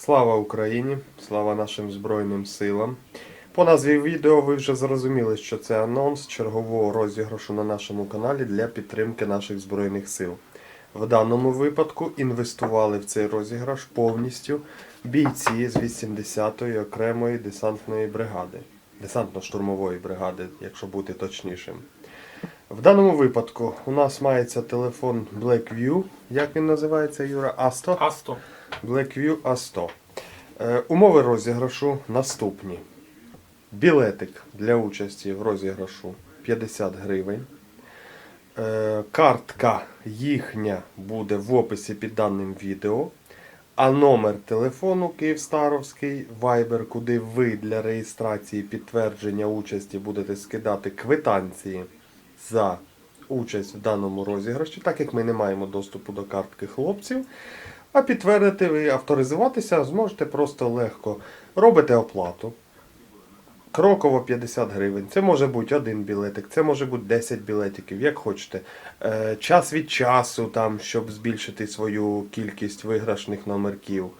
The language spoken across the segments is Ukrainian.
Слава Україні! Слава нашим Збройним силам! По назві відео ви вже зрозуміли, що це анонс чергового розіграшу на нашому каналі для підтримки наших Збройних сил. В даному випадку інвестували в цей розіграш повністю бійці з 80-ї окремої десантної бригади, десантно-штурмової бригади, якщо бути точнішим. В даному випадку у нас мається телефон Blackview, як він називається, Юра? Асто? Асто. Blackview A100. Е, умови розіграшу наступні. Білетик для участі в розіграшу 50 гривень. Е, картка їхня буде в описі під даним відео. А номер телефону Київстаровський Viber, куди ви для реєстрації підтвердження участі будете скидати квитанції за участь в даному розіграші, так як ми не маємо доступу до картки хлопців. А підтвердити ви авторизуватися зможете просто легко. Робите оплату. Кроково 50 гривень. Це може бути один білетик, це може бути 10 білетиків, як хочете. Е, час від часу, там, щоб збільшити свою кількість виграшних номерків.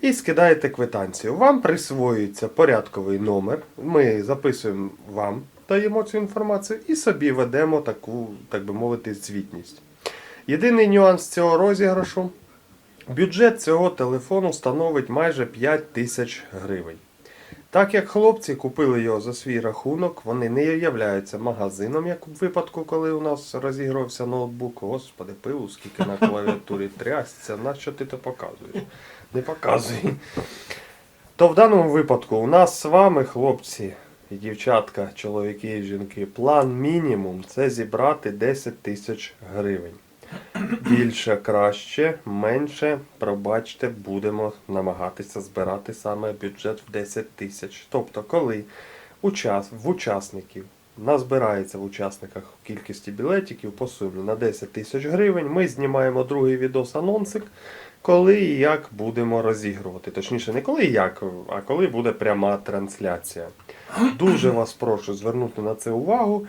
І скидаєте квитанцію. Вам присвоюється порядковий номер. Ми записуємо вам, даємо цю інформацію і собі ведемо таку, так би мовити, звітність. Єдиний нюанс цього розіграшу. Бюджет цього телефону становить майже 5 тисяч гривень. Так як хлопці купили його за свій рахунок, вони не являються магазином, як у випадку, коли у нас розігрувався ноутбук. Господи, пиву, скільки на клавіатурі трясся, на що ти то показуєш? Не показуй. То в даному випадку у нас з вами, хлопці дівчатка, чоловіки і жінки, план мінімум це зібрати 10 тисяч гривень. Більше краще, менше, пробачте, будемо намагатися збирати саме бюджет в 10 тисяч. Тобто, коли в учасників назбирається в учасниках в кількості білетиків по сумі на 10 тисяч гривень, ми знімаємо другий відос анонсик, коли і як будемо розігрувати. Точніше, не коли і як, а коли буде пряма трансляція. Дуже вас прошу звернути на це увагу.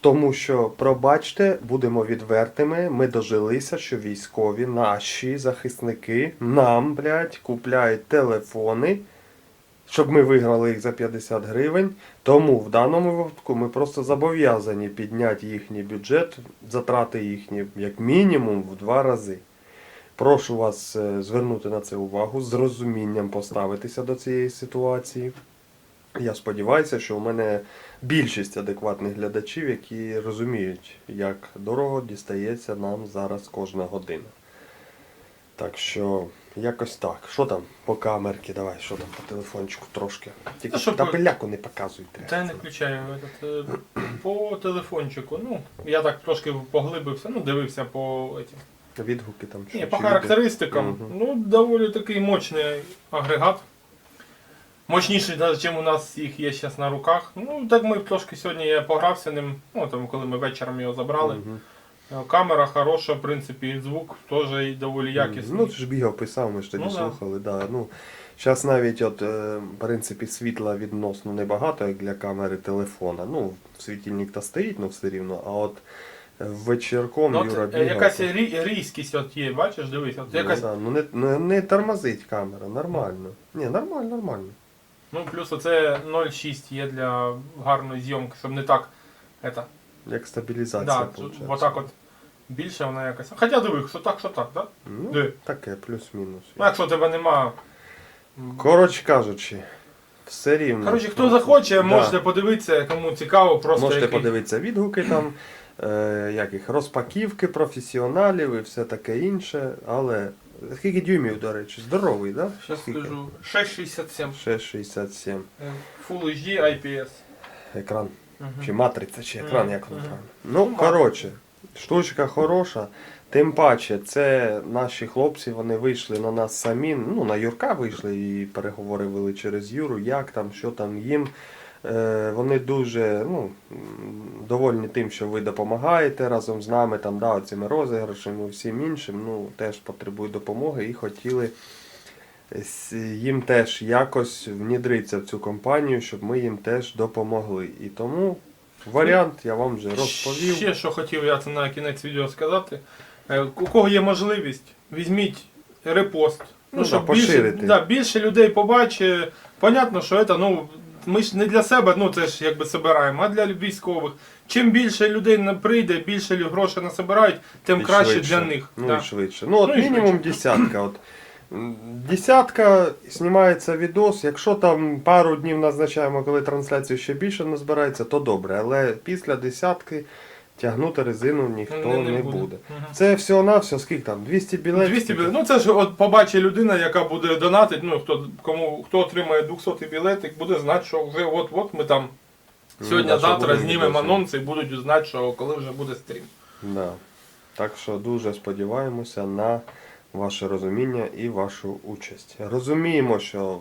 Тому що, пробачте, будемо відвертими, ми дожилися, що військові, наші захисники нам, блядь, купляють телефони, щоб ми виграли їх за 50 гривень. Тому в даному випадку ми просто зобов'язані підняти їхній бюджет, затрати їхні як мінімум в два рази. Прошу вас е, звернути на це увагу, з розумінням поставитися до цієї ситуації. Я сподіваюся, що у мене більшість адекватних глядачів, які розуміють, як дорого дістається нам зараз кожна година. Так що, якось так. Що там по камерки? Давай, що там по телефончику трошки. Тільки Та що та по- не показуйте. Та я не включаю е, по телефончику. Ну, я так трошки поглибився, ну, дивився по. Відгуки там Ні, чи по відео? характеристикам. Мгм. Ну, доволі такий мощний агрегат. Мощніший, навіть, ніж у нас їх є зараз на руках. Ну, так ми трошки сьогодні я погрався ним, ну, там, коли ми вечором його забрали. Е, Камера хороша, в принципі, і звук теж і доволі якісний. Ну, ти ж бігав, писав, ми ж тоді Ну, да. слухали. Да. Ну, зараз навіть, от, е, в принципі, світла відносно небагато, як для камери телефона. Ну, світильник то стоїть, ну все рівно, а от вечірком Ну, Юра е, бігав. якась рі- різкість от є, бачиш, дивись, от Ну, якась да, ну не, не, не тормозить камера, нормально. Ні, нормально, нормально. Ну, плюс оце 0,6 є для гарної зйомки, щоб не так. Это, Як стабілізація, да, виходить. отак от більше вона якась. Хоча диви, що так, що так, да? Ну, Де? таке, плюс-мінус. Ну, якщо тебе нема. Коротше кажучи, все рівно. Коротше, хто захоче, Да. можете подивитися, кому цікаво, просто Можете який- подивитися відгуки там, е, яких розпаківки професіоналів і все таке інше, але. Скільки дюймів, до речі, здоровий, так? Да? Скільки? скажу. 6,67. 6,67. Е, Full HD IPS. Екран. Мгм. Чи матриця, чи екран, Мгм, як воно мгм. правильно. Ну, Ну, матрица. коротше, штучка хороша. Тим паче, це наші хлопці, вони вийшли на нас самі. Ну, на Юрка вийшли і переговори вели через Юру, як там, що там їм. Е, вони дуже ну, довольні тим, що ви допомагаєте разом з нами, там, да, цими розіграшами, і всім іншим. Ну, теж потребують допомоги і хотіли їм теж якось внідритися в цю компанію, щоб ми їм теж допомогли. І тому варіант я вам вже розповів. Ще що хотів я це на кінець відео сказати. Е, У кого є можливість, візьміть репост. Ну, щоб да, більше, да, більше людей побачить. Понятно, що це, ну, ми ж не для себе, ну це ж якби собираємо, а для військових. Чим більше людей не прийде, більше лю- грошей насобирають, тим І краще швидше. для них. Ну да. і швидше. Ну, от Ну, і мінімум швидше. десятка. От. М, Десятка, знімається відос. Якщо там пару днів назначаємо, коли трансляцію ще більше назбирається, то добре. Але після десятки тягнути резину ніхто не, буде. Мгм. Це всього на все, скільки там? 200 білетів? 200 білетів. Ну це ж от побачить людина, яка буде донатити, ну хто кому хто отримає 200 білетик, буде знати, що вже от-от ми там Ну, сьогодні, да, що завтра буде знімемо анонси і будуть знати, що коли вже буде стрім. Да. Так що дуже сподіваємося на ваше розуміння і вашу участь. Розуміємо, що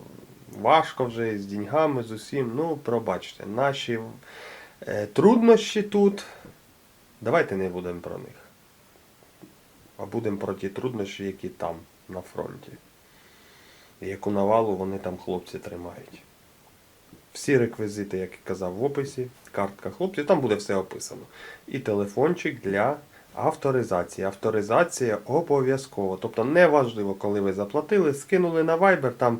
важко вже з деньгами, з усім. Ну, пробачте, наші е, труднощі тут. Давайте не будемо про них. А будемо про ті труднощі, які там, на фронті. І яку навалу вони там хлопці тримають. Всі реквізити, як і казав в описі, картка хлопців, там буде все описано. І телефончик для авторизації. Авторизація обов'язково. Тобто неважливо, коли ви заплатили, скинули на Viber, там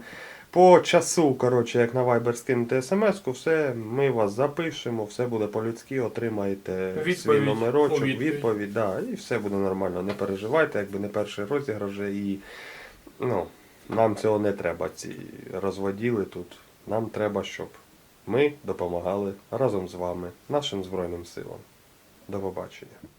по часу, коротше, як на Viber скинете смс-ку, все, ми вас запишемо, все буде по-людськи, отримаєте свій номерочок, відповідь, відповідь. да, і все буде нормально. Не переживайте, якби не перший розіграш вже і ну, нам цього не треба, ці розводіли тут. Нам треба, щоб ми допомагали разом з вами, нашим Збройним силам. До побачення.